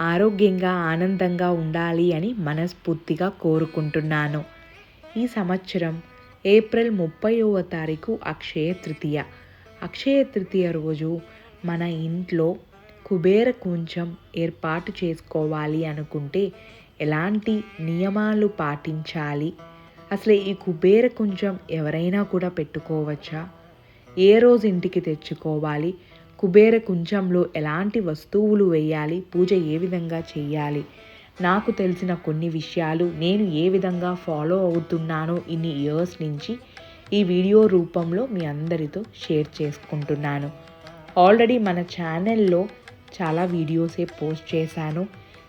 ఆరోగ్యంగా ఆనందంగా ఉండాలి అని మనస్ఫూర్తిగా కోరుకుంటున్నాను. ఈ సంవత్సరం ఏప్రిల్ ముప్పైవ తారీఖు అక్షయ తృతీయ. అక్షయ తృతీయ రోజు మన ఇంట్లో కుబేర కుంచం ఏర్పాటు చేసుకోవాలి అనుకుంటే ఎలాంటి నియమాలు పాటించాలి? అసలు ఈ కుబేర కుంచం ఎవరైనా కూడా పెట్టుకోవచ్చా? ఏ రోజు ఇంటికి తెచ్చుకోవాలి? కుబేర కుంచంలో ఎలాంటి వస్తువులు వేయాలి? పూజ ఏ విధంగా చేయాలి? నాకు తెలిసిన కొన్ని విషయాలు నేను ఏ విధంగా ఫాలో అవుతున్నానో ఇన్ని ఇయర్స్ నుంచి ఈ వీడియో రూపంలో మీ అందరితో షేర్ చేసుకుంటున్నాను. ఆల్రెడీ మన ఛానల్లో చాలా వీడియోసే పోస్ట్ చేశాను.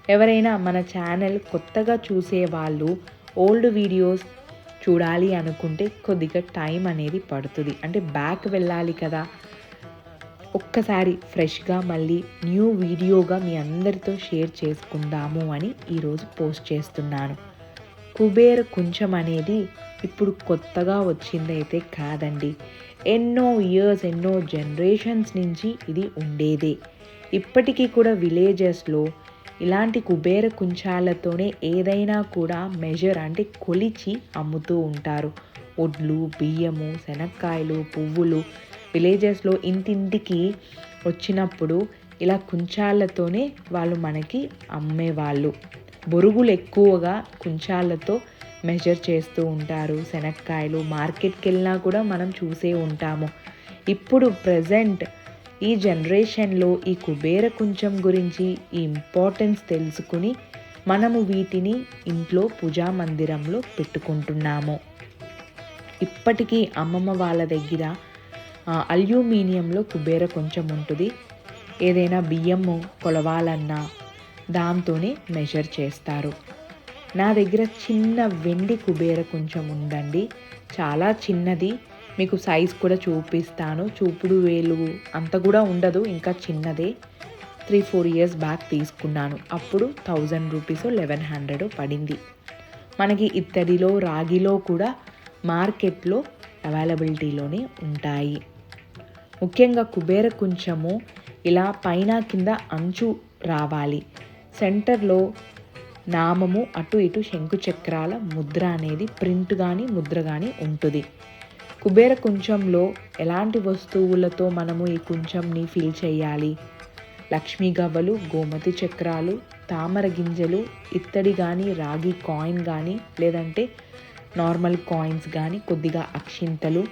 ఎవరైనా మన ఛానల్ కొత్తగా చూసే వాళ్ళు ఓల్డ్ వీడియోస్ చూడాలి అనుకుంటే కొద్దిగా టైం అనేది పడుతుంది. అంటే బ్యాక్ వెళ్ళాలి కదా. ఒక్కసారి ఫ్రెష్గా మళ్ళీ న్యూ వీడియోగా మీ అందరితో షేర్ చేసుకుందాము అని ఈరోజు పోస్ట్ చేస్తున్నాను. కుబేర కుంచం అనేది ఇప్పుడు కొత్తగా వచ్చిందైతే కాదండి. ఎన్నో ఇయర్స్ ఎన్నో జనరేషన్స్ నుంచి ఇది ఉండేదే. ఇప్పటికీ కూడా విలేజెస్లో ఇలాంటి కుబేర కుంచాలతోనే ఏదైనా కూడా మెజర్ అంటే కొలిచి అమ్ముతూ ఉంటారు. ఒడ్లు బియ్యము శనక్కాయలు పువ్వులు విలేజెస్లో ఇంటింటికి వచ్చినప్పుడు ఇలా కుంచాలతోనే వాళ్ళు మనకి అమ్మేవాళ్ళు. బొరుగులు ఎక్కువగా కుంచాలతో మెజర్ చేస్తూ ఉంటారు. శనక్కాయలు మార్కెట్కి వెళ్ళినా కూడా మనం చూసే ఉంటాము. ఇప్పుడు ప్రజెంట్ ఈ జనరేషన్లో ఈ కుబేర కుంచం గురించి ఈ ఇంపార్టెన్స్ తెలుసుకుని మనము వీటిని ఇంట్లో పూజా మందిరంలో పెట్టుకుంటున్నాము. ఇప్పటికీ అమ్మమ్మ వాళ్ళ దగ్గర అల్యూమినియంలో కుబేర కొంచెం ఉంటుంది. ఏదైనా బియ్యము కొలవాలన్నా దాంతోనే మెజర్ చేస్తారు. నా దగ్గర చిన్న వెండి కుబేర కొంచెం ఉందండి. చాలా చిన్నది. మీకు సైజ్ కూడా చూపిస్తాను. చూపుడు వేలు అంత కూడా ఉండదు ఇంకా చిన్నదే. త్రీ ఫోర్ ఇయర్స్ బ్యాక్ తీసుకున్నాను. అప్పుడు థౌజండ్ రూపీస్ లెవెన్ హండ్రెడ్ పడింది. మనకి ఇత్తడిలో రాగిలో కూడా మార్కెట్లో అవైలబిలిటీలోనే ఉంటాయి. ముఖ్యంగా కుబేర కుంచము ఇలా పైన కింద అంచు రావాలి. సెంటర్లో నామము అటు ఇటు శంకుచక్రాల ముద్ర అనేది ప్రింట్ కానీ ముద్ర కానీ ఉంటుంది. కుబేర కుంచంలో ఎలాంటి వస్తువులతో మనము ఈ కుంచంని ఫిల్ చేయాలి? లక్ష్మీ గవ్వలు గోమతి చక్రాలు తామర గింజలు ఇత్తడి కానీ రాగి కాయిన్ కానీ లేదంటే నార్మల్ కాయిన్స్ కానీ కొద్దిగా అక్షింతలు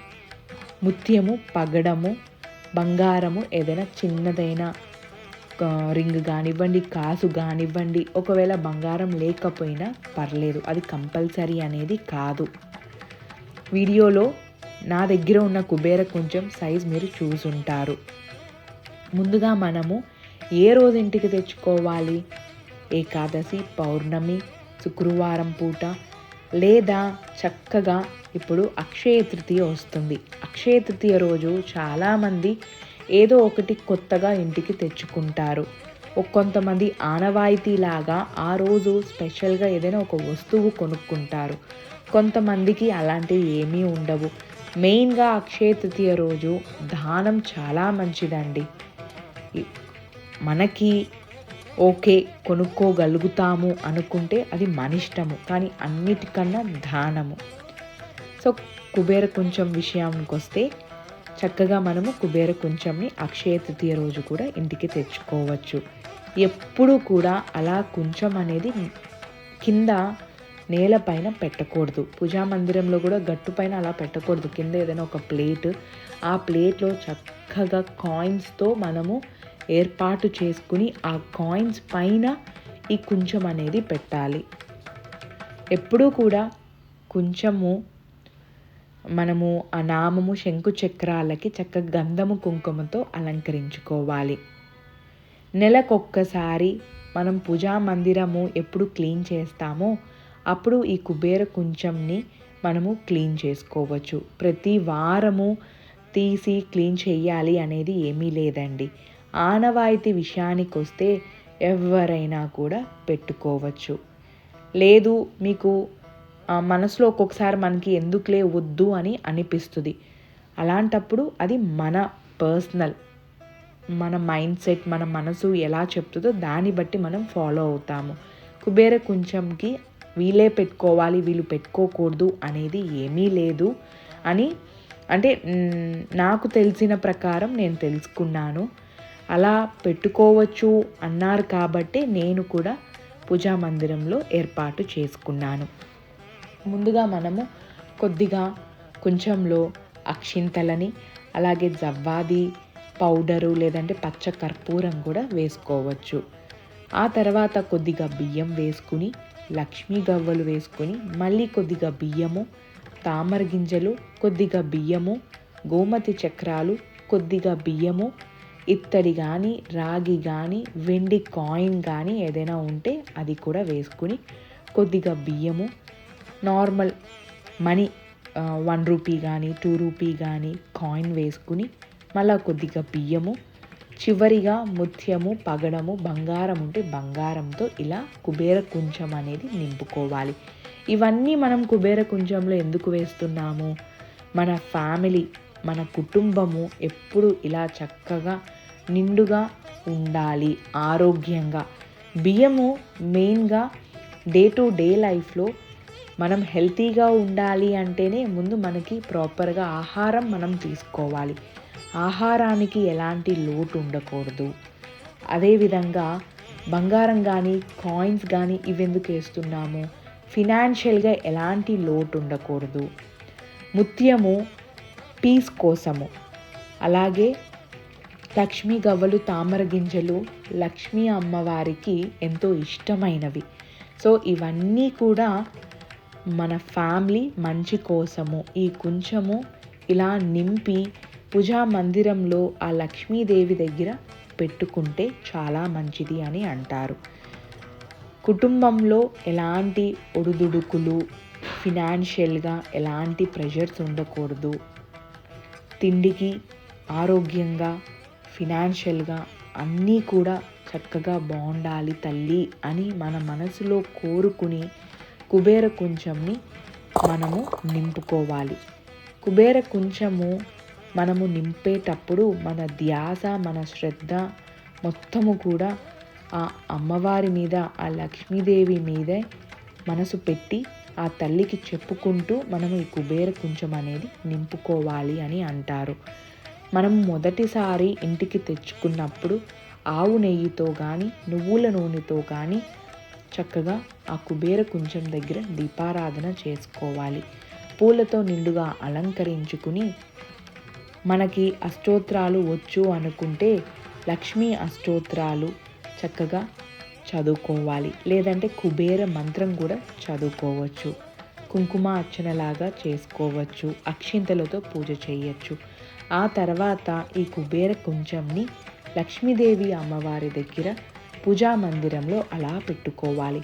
ముత్యము పగడము బంగారము ఏదైనా చిన్నదైన రింగ్ కానివ్వండి కాసు కానివ్వండి ఒకవేళ బంగారం లేకపోయినా పర్లేదు అది కంపల్సరీ అనేది కాదు. వీడియోలో నా దగ్గర ఉన్న కుబేర కొంచెం సైజ్ మీరు చూసుంటారు. ముందుగా మనము ఏ రోజు ఇంటికి తెచ్చుకోవాలి? ఏకాదశి పౌర్ణమి శుక్రవారం పూట లేదా చక్కగా ఇప్పుడు అక్షయ తృతీయ వస్తుంది. అక్షయ తృతీయ రోజు చాలామంది ఏదో ఒకటి కొత్తగా ఇంటికి తెచ్చుకుంటారు. కొంతమంది ఆనవాయితీలాగా ఆ రోజు స్పెషల్గా ఏదైనా ఒక వస్తువు కొనుక్కుంటారు. కొంతమందికి అలాంటివి ఏమీ ఉండవు. మెయిన్గా అక్షయ తృతీయ రోజు దానం చాలా మంచిదండి. మనకి ఓకే కొనుక్కోగలుగుతాము అనుకుంటే అది మన ఇష్టము కానీ అన్నిటికన్నా దానము సో కుబేర కొంచెం విషయానికి వస్తే చక్కగా మనము కుబేర కొంచెంని అక్షయ తృతీయ రోజు కూడా ఇంటికి తెచ్చుకోవచ్చు. ఎప్పుడూ కూడా అలా కొంచెం అనేది కింద నేలపైన పెట్టకూడదు. పూజా మందిరంలో కూడా గట్టు పైన అలా పెట్టకూడదు. కింద ఏదైనా ఒక ప్లేట్ ఆ ప్లేట్లో చక్కగా కాయిన్స్తో మనము ఏర్పాటు చేసుకుని ఆ కాయిన్స్ పైన ఈ కొంచెం అనేది పెట్టాలి. ఎప్పుడూ కూడా కొంచెము మనము ఆ నామము శంకు చక్రాలకి చక్కగా గంధము కుంకుమతో అలంకరించుకోవాలి. నెలకొక్కసారి మనం పూజా మందిరము ఎప్పుడు క్లీన్ చేస్తామో అప్పుడు ఈ కుబేర కుంచంని మనము క్లీన్ చేసుకోవచ్చు. ప్రతి వారము తీసి క్లీన్ చేయాలి అనేది ఏమీ లేదండి. ఆనవాయితీ విషయానికి వస్తే ఎవరైనా కూడా పెట్టుకోవచ్చు. లేదు మీకు మనసులో ఒక్కొక్కసారి మనకి ఎందుకులే వద్దు అని అనిపిస్తుంది. అలాంటప్పుడు అది మన పర్సనల్ మన మైండ్ సెట్ మన మనసు ఎలా చెప్తుందో దాన్ని బట్టి మనం ఫాలో అవుతాము. కుబేర కుంచంకి వీళ్ళే పెట్టుకోవాలి వీళ్ళు పెట్టుకోకూడదు అనేది ఏమీ లేదు అని అంటే నాకు తెలిసిన ప్రకారం నేను తెలుసుకున్నాను. అలా పెట్టుకోవచ్చు అన్నారు కాబట్టి నేను కూడా పూజా మందిరంలో ఏర్పాటు చేసుకున్నాను. ముందుగా మనము కొద్దిగా కొంచెంలో అక్షింతలని అలాగే జవ్వాది పౌడరు లేదంటే పచ్చ కర్పూరం కూడా వేసుకోవచ్చు. ఆ తర్వాత కొద్దిగా బియ్యం వేసుకుని లక్ష్మీ గవ్వలు వేసుకుని మళ్ళీ కొద్దిగా బియ్యము తామర గింజలు కొద్దిగా బియ్యము గోమతి చక్రాలు కొద్దిగా బియ్యము ఇత్తడి కానీ రాగి కానీ వెండి కాయిన్ కానీ ఏదైనా ఉంటే అది కూడా వేసుకుని కొద్దిగా బియ్యము నార్మల్ మనీ వన్ రూపీ కానీ టూ రూపీ కానీ కాయిన్ వేసుకుని మళ్ళా కొద్దిగా బియ్యము చివరిగా ముత్యము పగడము బంగారం ఉంటే బంగారంతో ఇలా కుబేర కుంచం అనేది నింపుకోవాలి. ఇవన్నీ మనం కుబేర కుంచంలో ఎందుకు వేస్తున్నాము? మన ఫ్యామిలీ మన కుటుంబము ఎప్పుడు ఇలా చక్కగా నిండుగా ఉండాలి ఆరోగ్యంగా. బియ్యము మెయిన్గా డే టు డే లైఫ్లో మనం హెల్తీగా ఉండాలి అంటేనే ముందు మనకి ప్రాపర్గా ఆహారం మనం తీసుకోవాలి. ఆహారానికి ఎలాంటి లోటు ఉండకూడదు. అదేవిధంగా బంగారం కానీ కాయిన్స్ కానీ ఇవెందుకు వేస్తున్నాము? ఫినాన్షియల్గా ఎలాంటి లోటు ఉండకూడదు. ముత్యము పీస్ కోసము. అలాగే లక్ష్మీ గవ్వలు తామర గింజలు లక్ష్మీ అమ్మవారికి ఎంతో ఇష్టమైనవి. సో ఇవన్నీ కూడా మన ఫ్యామిలీ మంచి కోసము. ఈ కొంచెము ఇలా నింపి పూజా మందిరంలో ఆ లక్ష్మీదేవి దగ్గర పెట్టుకుంటే చాలా మంచిది అని అంటారు. కుటుంబంలో ఎలాంటి ఒడుదుడుకులు ఫినాన్షియల్గా ఎలాంటి ప్రెషర్స్ ఉండకూడదు. తిండికి ఆరోగ్యంగా ఫినాన్షియల్గా అన్నీ కూడా చక్కగా బాగుండాలి తల్లి అని మన మనసులో కోరుకుని కుబేర కుంచంని మనము నింపుకోవాలి. కుబేర కుంచము మనము నింపేటప్పుడు మన ధ్యాస మన శ్రద్ధ మొత్తము కూడా ఆ అమ్మవారి మీద ఆ లక్ష్మీదేవి మీదే మనసు పెట్టి ఆ తల్లికి చెప్పుకుంటూ మనము ఈ కుబేర కుంచం అనేది నింపుకోవాలి అని అంటారు. మనం మొదటిసారి ఇంటికి తెచ్చుకున్నప్పుడు ఆవు నెయ్యితో కానీ నువ్వుల నూనెతో కానీ చక్కగా ఆ కుబేర కుంచం దగ్గర దీపారాధన చేసుకోవాలి. పూలతో నిండుగా అలంకరించుకుని మనకి అష్టోత్రాలు వచ్చు అనుకుంటే లక్ష్మీ అష్టోత్రాలు చక్కగా చదువుకోవాలి. లేదంటే కుబేర మంత్రం కూడా చదువుకోవచ్చు. కుంకుమ అర్చనలాగా చేసుకోవచ్చు. అక్షింతలతో పూజ చేయొచ్చు. ఆ తర్వాత ఈ కుబేర కుంచంని లక్ష్మీదేవి అమ్మవారి దగ్గర పూజా మందిరంలో అలా పెట్టుకోవాలి.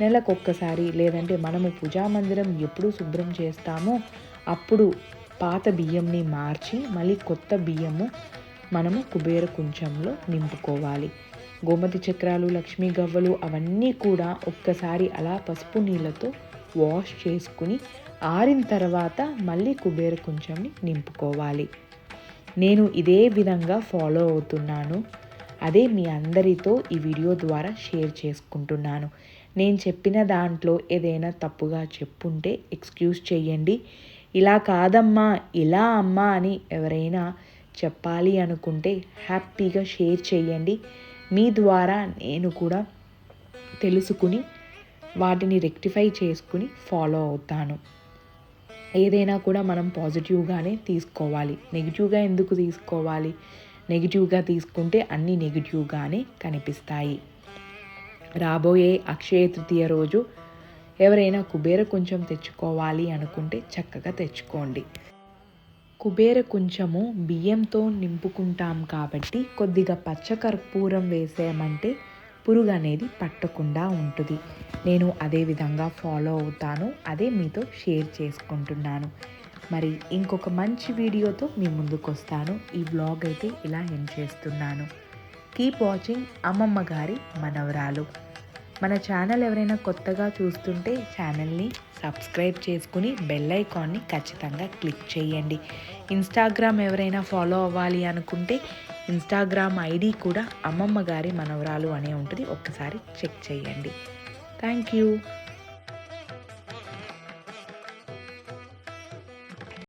నెలకొక్కసారి లేదంటే మనము పూజా మందిరం ఎప్పుడు శుభ్రం చేస్తామో అప్పుడు పాత బియ్యంని మార్చి మళ్ళీ కొత్త బియ్యము మనము కుబేర కుంచంలో నింపుకోవాలి. గోమతి చక్రాలు లక్ష్మీ గవ్వలు అవన్నీ కూడా ఒక్కసారి అలా పసుపు నీళ్ళతో వాష్ చేసుకుని ఆరిన తర్వాత మళ్ళీ కుబేర కుంచంని నింపుకోవాలి. నేను ఇదే విధంగా ఫాలో అవుతున్నాను. అదే మీ అందరితో ఈ వీడియో ద్వారా షేర్ చేసుకుంటున్నాను. నేను చెప్పిన దాంట్లో ఏదైనా తప్పుగా చెప్పుంటే ఎక్స్క్యూజ్ చేయండి ఇలా కాదమ్మా ఇలా అమ్మా అని ఎవరైనా చెప్పాలి అనుకుంటే హ్యాపీగా షేర్ చేయండి మీ ద్వారా నేను కూడా తెలుసుకుని వాటిని రెక్టిఫై చేసుకుని ఫాలో అవుతాను. ఏదైనా కూడా మనం పాజిటివ్గానే తీసుకోవాలి. నెగిటివ్గా ఎందుకు తీసుకోవాలి? నెగిటివ్గా తీసుకుంటే అన్నీ నెగిటివ్గానే కనిపిస్తాయి. రాబోయే అక్షయ తృతీయ రోజు ఎవరైనా కుబేర కొంచెం తెచ్చుకోవాలి అనుకుంటే చక్కగా తెచ్చుకోండి. కుబేర కొంచెము బియ్యంతో నింపుకుంటాం కాబట్టి కొద్దిగా పచ్చకర్పూరం వేసామంటే పురుగు అనేది పట్టకుండా ఉంటుంది. నేను అదే విధంగా ఫాలో అవుతాను అదే మీతో షేర్ చేసుకుంటున్నాను. మరి ఇంకొక మంచి వీడియోతో మీ ముందుకు వస్తాను ఈ వ్లాగ్ అయితే ఇలా ఎండ్ చేస్తున్నాను. కీప్ వాచింగ్ అమ్మమ్మ గారి మనవరాలు. మన ఛానల్ ఎవరైనా కొత్తగా చూస్తుంటే ఛానల్ని సబ్స్క్రైబ్ చేసుకుని బెల్ ఐకాన్ని ఖచ్చితంగా క్లిక్ చేయండి. ఇన్స్టాగ్రామ్ ఎవరైనా ఫాలో అవ్వాలి అనుకుంటే ఇన్స్టాగ్రామ్ ఐడి కూడా అమ్మమ్మ గారి మనవరాలు అనే ఉంటుంది. ఒక్కసారి చెక్ చేయండి. Thank you.